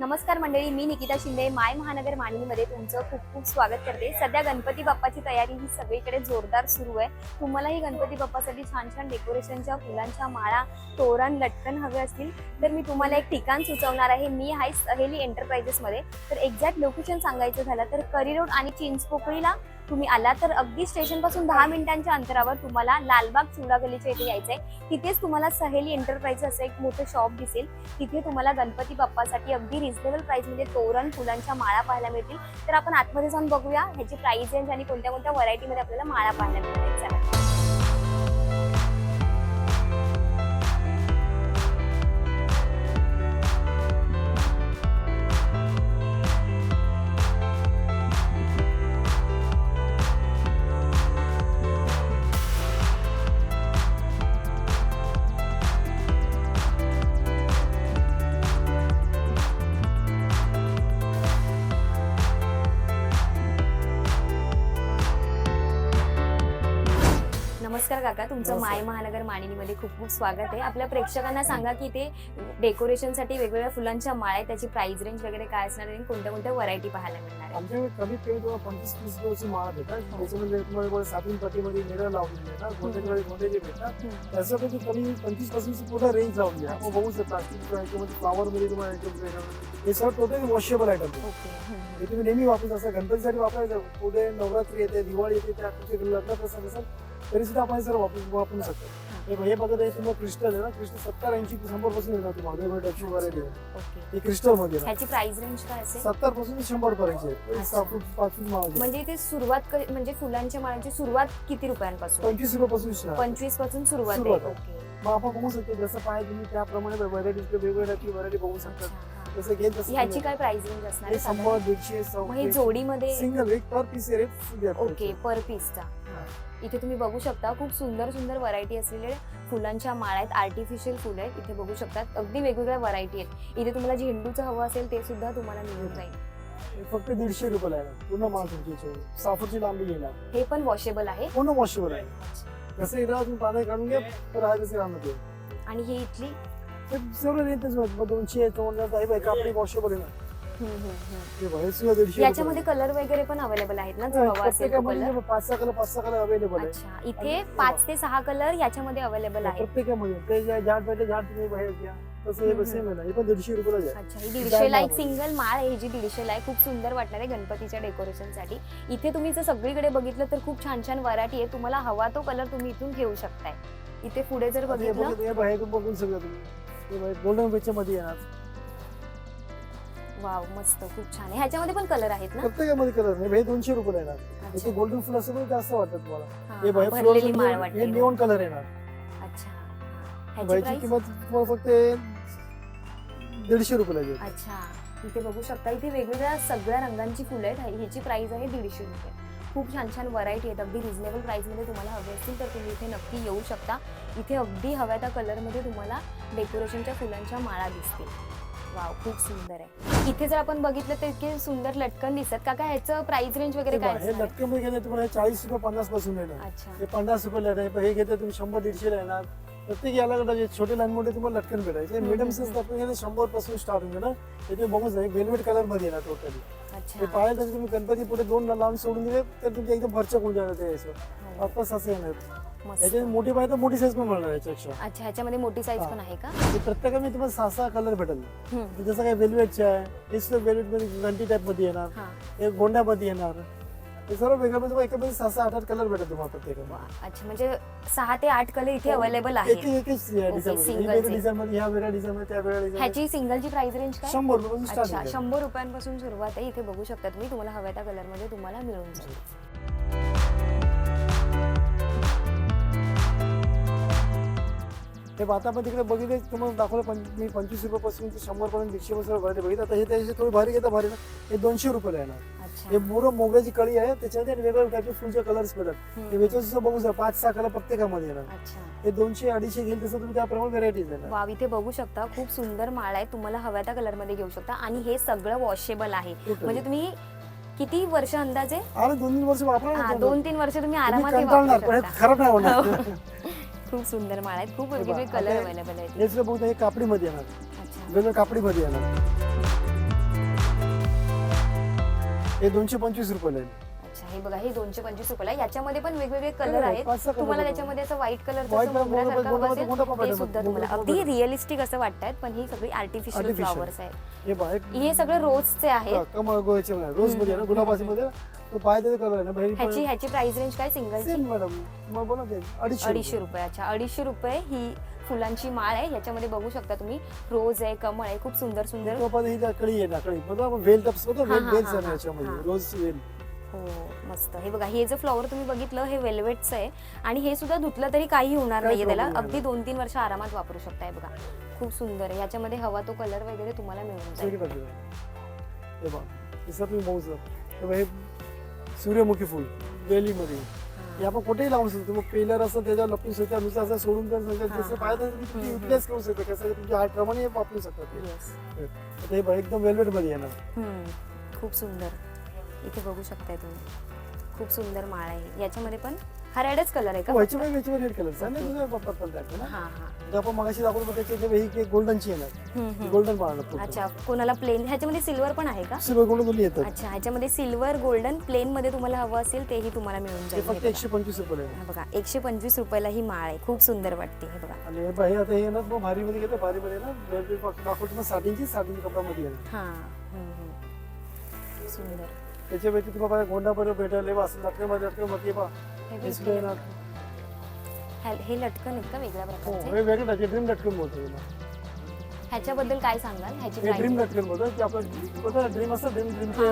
नमस्कार मंडळी मी निकिता शिंदे माय महानगर मानिनीमध्ये तुमचं खूप खूप स्वागत करते. सध्या गणपती बाप्पाची तयारी ही सगळीकडे जोरदार सुरू आहे. तुम्हालाही गणपती बाप्पासाठी छान छान डेकोरेशनच्या फुलांच्या माळा तोरण लटकन हवे असतील तर मी तुम्हाला एक ठिकाण सुचवणार आहे. मी आहे सहेली एंटरप्राइजेसमध्ये तर एक्झॅक्ट लोकेशन सांगायचं झालं तर करी रोड आणि चिंचपोकळीला तुम्ही आला तर अगदी स्टेशनपासून दहा मिनिटांच्या अंतरावर तुम्हाला लालबाग चुडा गलीच्या इथे यायचंय. तिथेच तुम्हाला सहेली एंटरप्राइज असं एक मोठं शॉप दिसेल. तिथे तुम्हाला गणपती बाप्पासाठी अगदी रिझनेबल प्राइस म्हणजे तोरण फुलांच्या माळा पाहायला मिळतील. तर आपण आतमध्ये जाऊन बघूया ह्याची प्राइस रेंज आणि कोणत्या कोणत्या व्हरायटी मध्ये आपल्याला माळा पाहायला मिळतील चला नमस्कार काका तुमचं. माय महानगर मानिनीमध्ये खूप खूप स्वागत आहे. आपल्या प्रेक्षकांना सांगा की ते डेकोरेशनसाठी वेगवेगळ्या फुलांच्या माळा आहेत त्याची प्राइस रेंज वगैरे काय असणार आणि कोणत्या कोणत्या व्हरायटी पाहायला मिळणार आहे आमच्याकडे कमीत कमी तुम्हाला पंचवीस तीस किलोची माळ भेटतात. त्याच्यामध्ये तुम्हाला पट्टीमध्ये मिरर लावलेली भेटतात गोंड्याचे भेटतात. त्याच्यापैकी कमी पंचवीस पासूनची पूर्ण रेंज लावली आहे आपण बघू शकता प्लास्टिक आयटममध्ये तुम्हाला आयटम भेटतात हे सर्व टोटली वॉशेबल आयटम. हे तुम्ही नेहमी वापरू असं गणपतीसाठी वापरायचं पुढे नवरात्री येते दिवाळी येते त्या लग्न प्रसंग तरी सुद्धा आपण सर्व वापरू वापरू शकतो. हे बघत आहे तुम्हाला क्रिस्टल आहे ना क्रिस्टल सत्तर ऐंशी शंभरपासून येणार तुम्हाला. आहे. ओके. हे क्रिस्टलमध्ये. ह्याची प्राइस रेंज काय असेल? सत्तरपासून शंभर पर्यंत. म्हणजे इथे सुरुवात म्हणजे फुलांच्या माळांची सुरुवात किती रुपयांपासून? पंचवीस रुपयापासून. पंचवीसपासून सुरुवात आहे. मग आपण बघू शकतो जसं पाहिजे तुम्ही त्याप्रमाणे व्हरायटी वेगवेगळ्या व्हरायटी बघू शकतात. जसं तसं ह्याची काय प्राइस रेंज असणार आहे शंभर? दीडशे जोडीमध्ये सिंगल एक per piece rate okay per पीसचा इथे तुम्ही बघू शकता खूप सुंदर सुंदर व्हरायटी असलेले फुलांच्या माळा आहेत आर्टिफिशियल फुलं आहेत. इथे बघू शकतात अगदी वेगवेगळ्या व्हरायटी आहेत. इथे तुम्हाला झेंडूचं हवं असेल ते सुद्धा तुम्हाला मिळून जाईल. फक्त दीडशे रुपये लागणार पूर्ण माल तुमची याच्यावर. साफरची लांबी येणार हे पण वॉशेबल आहे. पूर्ण वॉशेबल आहे. एकदा तुम्ही पाणी काढून घ्या तर राहणार ते. आणि ही इथली? ते सर्व दोनशे दोन काही कापडी वॉशेबल आहे दीडशे याच्यामध्ये कलर वगैरे पण अवेलेबल आहेत ना जर हवा असेल तो कलर प्रत्येकामध्ये पाच सहा कलर पाच सहा कलर अवेलेबल आहे. अच्छा इथे पाच ते सहा कलर याच्यामध्ये अवेलेबल आहेत. प्रत्येकामध्ये. ते ज्या झाड पाहिजे झाड तुम्ही बाहेर घ्या. तसं हे हम्म, सेम आहे ना. हे पण दीडशे रुपयाला आहे. अच्छा ही दीडशेला एक Diamond. सिंगल माळ आहे जी दीडशेला आहे खूप सुंदर वाटणार आहे गणपतीच्या डेकोरेशनसाठी इथे तुम्ही जर सगळीकडे बघितलं तर खूप छान छान व्हरायटी आहे. तुम्हाला हवा तो कलर तुम्ही इथून घेऊ शकताय. इथे पुढे जर हे बघितलं हे बाहेर बघून सगळं तुम्ही. गोल्डन बेच्या मध्ये येणार. वाव मस्त खूप छान. आहे ह्याच्यामध्ये पण कलर आहेत ना? प्रत्येकामध्ये कलर नाही हे दोनशे रुपये येणार. इथे गोल्डन फुल असं जास्त वाटतं तुम्हाला. हा, हे बाहेर भरलेली माळ फ्लोअर वाटते. निऑन कलर येणार. अच्छा. ह्याची किंमत तुम्हाला फक्त दीडशे रुपये अच्छा. इथे बघू शकता इथे वेगवेगळ्या सगळ्या रंगांची फुलं आहेत. ह्याची प्राइस आहे दीडशे रुपये. खूप छान छान व्हरायटी आहेत. अगदी रिझनेबल प्राईसमध्ये तुम्हाला हवे असतील तर तुम्ही इथे नक्की येऊ शकता. इथे अगदी हव्या त्या कलरमध्ये तुम्हाला डेकोरेशनच्या फुलांच्या माळा दिसतील. वाव खूप सुंदर आहे. इथे जर आपण बघितलं तर इतके सुंदर लटकन दिसत का काय ह्याचं प्राइस रेंज वगैरे काय हे असणार? आहे? लटकन गेले तुम्हाला चाळीस रुपये पन्नासपासून येणार. अच्छा. हे पन्नास रुपये येणार हे घेते तुम्ही शंभर दीडशे येणार प्रत्येक याला कडे छोटे लहान मोठे तुम्हाला लटकन भेटायचे. हम्म, मिडियम हम्म, साईज आपण गेले शंभरपासून स्टार्ट होईल ना हे तुम्ही बघूच नाही वेलवेट कलरमध्ये येणार टोटली हे अच्छा तुम्ही गणपती पुढे दोन लावून सोडून दिले तर तुमचे एकदम भरचक होऊन जाणार ते याचं. हो, वापस असं येणार. मस्त. याच्यात मोठी पाहिजे तर मोठी साईज पण मिळणार याच्यापेक्षा. अच्छा ह्याच्यामध्ये मोठी साईज हा. पण आहे का? प्रत्येकाने तुम्हाला सहा सहा कलर भेटेल. हम्म. जसं काही वेलवेटचे आहे हे सुद्धा वेलवेटमध्ये टाईपमध्ये येणार. हा. हे गोंड्यामध्ये येणार. हे सर्व वेगळं म्हणजे एकामध्ये सहा सहा आठ आठ कलर भेटेल तुम्हाला वा अच्छा म्हणजे सहा ते आठ कलर इथे. अवेलेबल एक आहेत. एक डिझाईन मध्ये. single वेगळ्या चे. डिझाईन मध्ये ह्या वेगळ्या डिझाईन मध्ये त्या वेगळ्या डिझाईन ह्याची सिंगलची प्राइस रेंज काय? शंभर रुपये अच्छा स्टार्ट शंभर रुपयांपासून सुरुवात आहे. इथे बघू शकता तुम्ही तुम्हाला हव्या त्या कलरमध्ये तुम्हाला मिळून जाईल. हे पण तिकडे बघितले तुम्हाला दाखवलं पण मी पंचवीस रुपयापासून ते शंभर पर्यंत दीडशे पासून भारी बघितलं. आता हे त्याचे थोडी भारी घेता भारी ना हे दोनशे रुपयाला येणार हे मोर मोगऱ्याची कळी आहे त्याच्यामध्ये वेगवेगळ्या टाईपचे फुलचे कलर्स भेटतात हे सुद्धा बघू शकता पाच सहा कलर प्रत्येकामध्ये येणार हे दोनशे अडीचशे घेईल तसं तुम्ही त्याप्रमाणे व्हरायटीज येणार वाव इथे बघू शकता खूप सुंदर माळ आहे. तुम्हाला हव्या त्या कलरमध्ये घेऊ शकता. आणि हे सगळं वॉशेबल आहे. म्हणजे तुम्ही किती वर्ष अंदाजे? अरे दोन तीन वर्ष वापरा. दोन तीन वर्ष तुम्ही आरामात खराब नाही होणार. हो. खूप सुंदर माळ आहेत. खूप वेगवेगळे कलर अवेलेबल आहेत. याचं बघता हे कापडीमध्ये येणार. वेगळं कापडीमध्ये येणार. हे दोनशे पंचवीस रुपये अच्छा हे बघा हे दोनशे पंचवीस रुपयाला आहे. याच्यामध्ये पण वेगवेगळे कलर आहेत. तुम्हाला. त्याच्यामध्ये असं व्हाईट ते आहे. सुद्धा तुम्हाला. अगदी. रिअलिस्टिक असं वाटतात पण ही सगळी आर्टिफिशियल. फ्लॉवर्स आहेत. हे सगळे रोजचे आहेत. रोज गुलाबाची कलर ह्याची ह्याची प्राइस रेंज काय? ते अडीचशे अडीचशे रुपये अच्छा. अडीचशे रुपये ही फुलांची माळ आहे. याच्यामध्ये बघू शकता तुम्ही. रोज आहे कमळ आहे खूप सुंदर सुंदर. वेल वेल. रोज वेल हो मस्त. हे बघा हे जे फ्लॉवर तुम्ही बघितलं हे वेल्वेटचं आहे आणि हे सुद्धा धुतलं तरी काही होणार नाहीये. त्याला. अगदी दोन तीन वर्ष आरामात वापरू शकताय बघा. खूप सुंदर आहे. याच्यामध्ये हवा तो कलर वगैरे तुम्हाला मिळून जाईल. सूर्यमुखी फुल वेलीमध्ये. हे. आपण कुठेही लावू शकतो. मग पेलर असं त्याच्यावर लपून शकता नुसतं असं सोडून. हा, जसं. पाहिजे तुम्ही करू शकता. कसं तुमच्या हार्ट प्रमाणे वापरू शकता ते. एकदम वेल्वेटमध्ये येणार. खूप सुंदर. इथे बघू शकताय तुम्ही. खूप सुंदर माळ आहे. याच्यामध्ये पण हा रेडच कलर आहे का? व्हायचे रेड कलर आहे. ना Okay. तुझ्या पर्पल टाकते ना हा हा. जे आपण मगाशी दाखवलं त्याचे हे ही गोल्डनची येणार हम्म. गोल्डन पाहणार अच्छा कोणाला प्लेन ह्याच्यामध्ये सिल्वर पण आहे का? सिल्वर गोल्डन दोन्ही येतात. अच्छा ह्याच्यामध्ये सिल्वर गोल्डन प्लेन मध्ये तुम्हाला हवं असेल तेही तुम्हाला मिळून जाईल. हे फक्त बघा. एकशे पंचवीस रुपये आहे. हा बघा एकशे पंचवीस रुपयाला ही माळ आहे. खूप सुंदर वाटते हे बघा. आणि हे हे आता हे मग भारीमध्ये घेतो भारीमध्ये ना दाखवतो ना साठींची साठींची कपड्यामध्ये येणार. हा हम्म, हम्म. सुंदर. त्याच्या व्यतिरिक्त तुम्हाला गोंडा बरोबर भेटेल बघा, असं लटकनमध्ये लटकनमध्ये पहा हे लटकन. आहेत का वेगळ्या हो प्रकारचे? हे वेगळं लटकन ड्रीम लटकन बोलतो. ह्याच्याबद्दल काय सांगाल? ह्याची हे ड्रीम लटकन बोलतो. की आपण बोलतो ड्रीम असतं ड्रीम ड्रीमचे.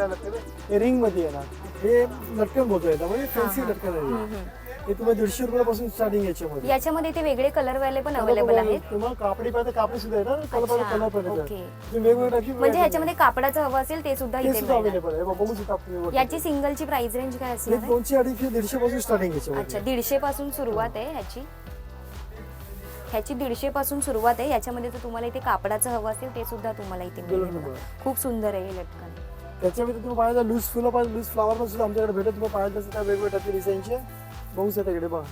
लटकन? रिंगमध्ये येणार. हे लटकन बोलतो याला म्हणजे फॅन्सी. लटकन आहे. हे तुम्हाला दीडशे रुपयापासून स्टार्टिंग याच्यामध्ये. याच्यामध्ये ते वेगळे कलर वाले पण अवेलेबल आहेत. तुम्हाला कापडी पाहिजे कापडी सुद्धा येणार कलर पाहिजे अच्छा, कलर पाहिजे ओके. तुम्ही वेगवेगळ्या टाईपची म्हणजे ह्याच्यामध्ये कापडाचं हवं असेल ते सुद्धा ते इथे सुद्धा मिळणार. अवेलेबल आहे. बघू शकता तुम्ही याची सिंगलची प्राइस रेंज काय असणार आहे? दोनशे अडीचशे दीडशे पासून स्टार्टिंग अच्छा याच्यामध्ये दीडशे पासून सुरुवात आहे ह्याची. ह्याची दीडशे पासून सुरुवात आहे. याच्यामध्ये जर तुम्हाला इथे कापडाचं हवं असेल ते सुद्धा तुम्हाला इथे मिळेल. बरोबर. बघा. खूप सुंदर आहे हे लटकन. त्याच्यामध्ये तुम्ही पाहिजे लूज फुलं पाहिजे लूज फ्लावर पण सुद्धा आमच्याकडे भेटत तुम्हाला पाहिजे त्या वेगवेगळ्या डिझाईनचे बघू इकडे बघा.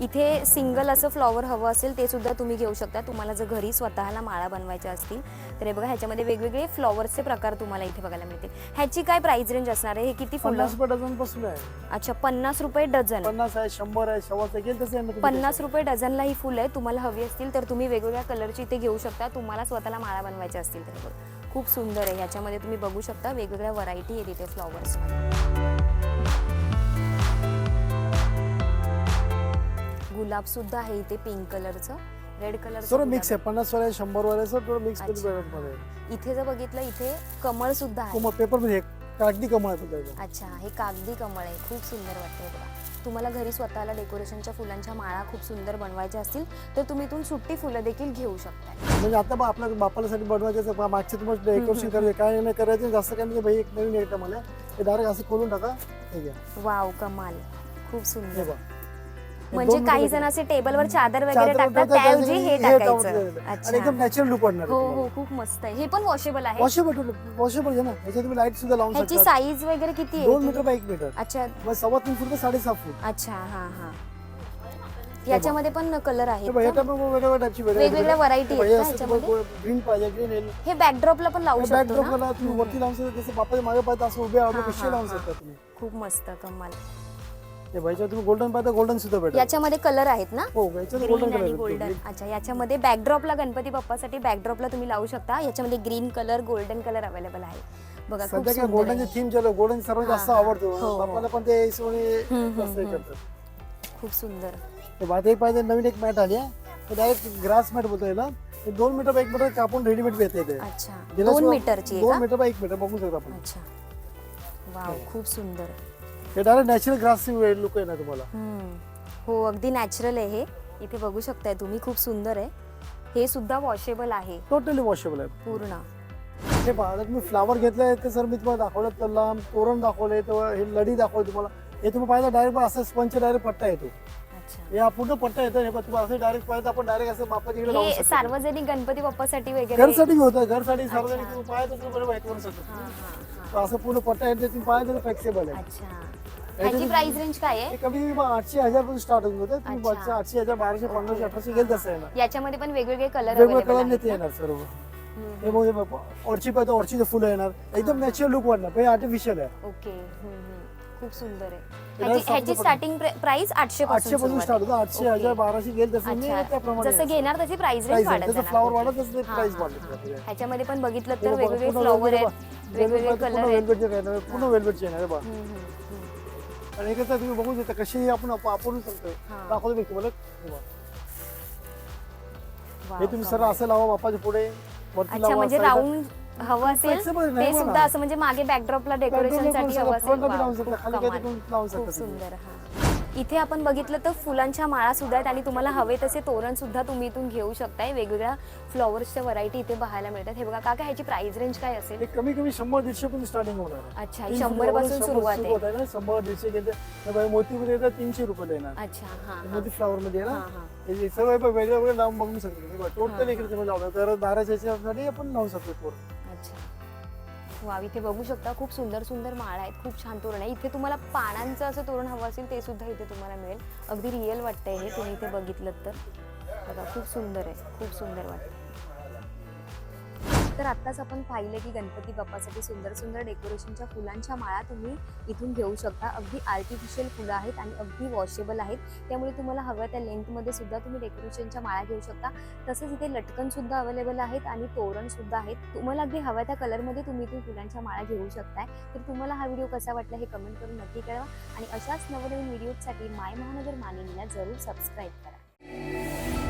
इथे सिंगल असं फ्लॉवर हवं असेल ते सुद्धा तुम्ही घेऊ शकता. तुम्हाला जर घरी स्वतःला माळा बनवायच्या असतील तर हे बघा ह्याच्यामध्ये वेगवेगळे फ्लॉवरचे प्रकार तुम्हाला इथे बघायला मिळतील. ह्याची काय प्राइस रेंज असणार आहे? हे किती फुलं? पन्नास रुपये डझनपासून आहे. अच्छा पन्नास रुपये डझन. पन्नास आहे शंभर आहे आहे तसं आहे ना पन्नास रुपये डझनला ही फुलं आहे तुम्हाला हवी असतील तर तुम्ही वेगवेगळ्या कलरची इथे घेऊ शकता. तुम्हाला स्वतःला माळा बनवायच्या असतील तर बघा. खूप सुंदर आहे. ह्याच्यामध्ये तुम्ही बघू शकता वेगवेगळ्या व्हरायटी आहेत इथे फ्लॉवर्स गुलाब सुद्धा आहे इथे पिंक कलरचं रेड कलर सर्व मिक्स आहे. पन्नास वाले शंभर वाले सर मिक्स. मध्ये. इथे जर बघितलं इथे कमळ सुद्धा आहे पेपरमध्ये कागदी कमळ आहे अच्छा हे कागदी कमळ आहे. खूप सुंदर वाटतंय बघा. तुम्हाला घरी स्वतःला डेकोरेशनच्या फुलांच्या माळा खूप सुंदर बनवायच्या असतील तर तुम्ही इथून सुट्टी फुलं देखील घेऊ शकता म्हणजे आता आपल्या बापासाठी बनवायचं मागचे तुम्हाला डेकोरेशन करायचं काय नाही करायचं जास्त काय नाही भाई एक नवीन येतं मला हे डायरेक्ट असं खोलून टाका. हे घ्या. वाव कमाल. खूप सुंदर. बघा. म्हणजे दोन काही जण असे टेबलवर चादर वगैरे चादर टाकतात त्याऐवजी हे टाकायचं. टाकायचं आणि एकदम अच्छा नॅचरल लुक वाटणार हो हो खूप मस्त आहे. हे पण वॉशेबल आहे. वॉशेबल वॉशेबल घे ना? याच्यात तुम्ही लाइट सुद्धा लावून ह्याची शकता साईज वगैरे किती दोन आहे मीटर बाय एक मीटर. अच्छा. मग सव्वा तीन फूट ते साडेसहा फूट. अच्छा हा हा. याच्यामध्ये पण कलर हे आहेत बघा, का? याच्यात पण वेगवेगळ्या टाईपची वेगवेगळ्या variety आहेत का ह्याच्यामध्ये? ग्रीन पाहिजे ग्रीन येईल. हे बॅकड्रॉपला पण लावू शकतो बॅकड्रॉप ना? मला तुम्ही वरती लावून शकता जसं बापाच्या मागे पाहिजे असं उभे आडवे हा, कसे हा, लावून हा. शकता तुम्ही? खूप मस्त कमाल. हे भाईच्या तुम्ही गोल्डन गोल्डन सुद्धा भेटेल. याच्यामध्ये कलर आहेत ना? हो याच्यात ग्रीन गोल्डन आणि कलर गोल्डन अच्छा याच्यामध्ये बॅकड्रॉपला गणपती बाप्पासाठी बॅकड्रॉपला तुम्ही लावू शकता. याच्यामध्ये green colour golden colour available आहे. बघा खूप सध्या काय सुंदर गोल्डनचे आहे. थीम चालू गोल्डन सर्वात जास्त हा, हा. आवडतो. हो, हो. पण ते सोने हम्म, जास्त हे हम्म, करतात. खूप सुंदर. ते पाहिजे नवीन एक मॅट आली आहे. डायरेक्ट ग्रास मॅट बोलतो याला. ते दोन मीटर बाय एक मीटर कापून रेडीमेड येते ते. अच्छा गेल्या दोन मीटरची आहे दोन का? मीटर बाय एक मीटर बघू शकता आपण. अच्छा. वाव खूप सुंदर. हे डायरेक्ट नॅचरल ग्रास लुक आहे ना तुम्हाला. हो अगदी नॅचरल आहे हे. इथे बघू शकताय तुम्ही खूप सुंदर आहे. हे सुद्धा वॉशेबल आहे. टोटली वॉशेबल आहे. पूर्ण. हे पहा तुम्ही फ्लावर घेतलाय ते सर मी तुम्हाला दाखवलं त्याला तोरण दाखवले तेव्हा हे लढी दाखवली तुम्हाला. हे तुम्ही पाहिजे डायरेक्ट असं स्पंच डायरेक्ट पट्टा येतो. हे हा पूर्ण पट्टा येतो हे तुम्हाला असं डायरेक्ट पाहिजे आपण डायरेक्ट असं बापाच्या इकडे हे शकतो. सार्वजनिक गणपती बाप्पासाठी वगैरे घरसाठी होतं घरसाठी. सार्वजनिक तुम्ही पाहिजे तसं बरोबर हे करू शकतो. हा, हा, हा. तर असं पूर्ण पट्टा येते तुम्ही पाहिजे फ्लेक्सिबल आहे. अच्छा. ह्याची प्राइस रेंज काय आहे कमी आठशे हजारपासून स्टार्ट होऊन होतं तुम्ही अच्छा. आठशे हजार बाराशे पंधराशे अठराशे घेत येणार याच्यामध्ये पण वेगवेगळे कलर वेगवेगळे अवेलेबल कलर आहेत नेते ना? येणार सर्व हे बघ हे बघ ऑर्ची पाहिजे ऑर्चीचे फुलं येणार एकदम. नॅचरल लुक वाटणार हे आर्टिफिशियल आहे ओके हम्म, हम्म. खूप सुंदर आहे ह्याची- ह्याची सात स्टार्टिंग प्राइस आठशे आठशे पासून स्टार्ट होतं आठशे. हजार बाराशे मी अच्छा त्याप्रमाणे जसं घेणार तशी प्राइस रेंज प्राइस वाढत त्याचं जाणार. फ्लावर. वाढत तसं हा, प्राइस हा, वाढत हा. जाते. ह्याच्यामध्ये पण बघितलं तर वेगवेगळे फ्लॉवर आहेत. वेगवेगळे कलर आहेत velvet चे येणार, पूर्ण. वेल्वेटचे येणार आहे हम्म, हम्म. आणि कसं तुम्ही बघू शकता कशी आपण आप- आपण सांगतोय हा. दाखवतो मी तुम्हाला हे तुम्ही सर. असं लावा बापाच्या पुढे वरती अच्छा लावा म्हणजे. राऊंड हवं असेल ते. सुद्धा असं म्हणजे मागे बॅकड्रॉपला डेकोरेशनसाठी हवं शकता, असेल लावू शकता, खाली करून लावू शकता. सुंदर इथे आपण बघितलं तर फुलांच्या माळा सुद्धा आहेत आणि तुम्हाला हवे तसे तोरण सुद्धा तुम्ही इथून घेऊ शकताय वेगवेगळ्या फ्लॉवर्सच्या व्हरायटी इथे पाहायला मिळतात हे बघा काका ह्याची प्राइस रेंज काय असेल हे कमी कमी शंभर दीडशे पण स्टार्टिंग होणार. अच्छा शंभरपासून सुरुवात आहे आहे ना शंभर दीडशे बाई मोतीमध्ये येतात तीनशे रुपये येणार अच्छा हा. मोती फ्लावर मध्ये आहे ना हा. हे सगळं पण वेगळे वेगळे लावून बघू शकतो टोटल. इकडे तुम्ही लावणार तर याच्यासाठी आपण लावू शकतो. अच्छा वा इथे बघू शकता खूप सुंदर सुंदर माळा आहेत खूप छान तोरण आहे. इथे तुम्हाला पानांचं असं तोरण हवं असेल ते सुद्धा इथे तुम्हाला मिळेल. अगदी रिअल वाटतंय हे तुम्ही इथे बघितलं तर. बघा खूप सुंदर आहे खूप सुंदर वाटतं तर आत्ताच आपण पाहिलं की गणपती बाप्पासाठी सुंदर सुंदर डेकोरेशनच्या फुलांच्या माळा तुम्ही इथून घेऊ शकता. अगदी आर्टिफिशियल फुलं आहेत आणि अगदी वॉशेबल आहेत. त्यामुळे तुम्हाला हव्या त्या लेंथमध्ये सुद्धा तुम्ही डेकोरेशनच्या माळा घेऊ शकता. तसेच इथे लटकन सुद्धा अवेलेबल आहेत आणि तोरण सुद्धा आहेत. तुम्हाला अगदी हव्या त्या कलरमध्ये तुम्ही इथून फुलांच्या माळा घेऊ शकताय. तर तुम्हाला हा व्हिडिओ कसा वाटला हे कमेंट करून नक्की कळवा. आणि अशाच नवनवीन व्हिडिओसाठी माय महानगर मानिनीला जरूर सबस्क्राईब करा.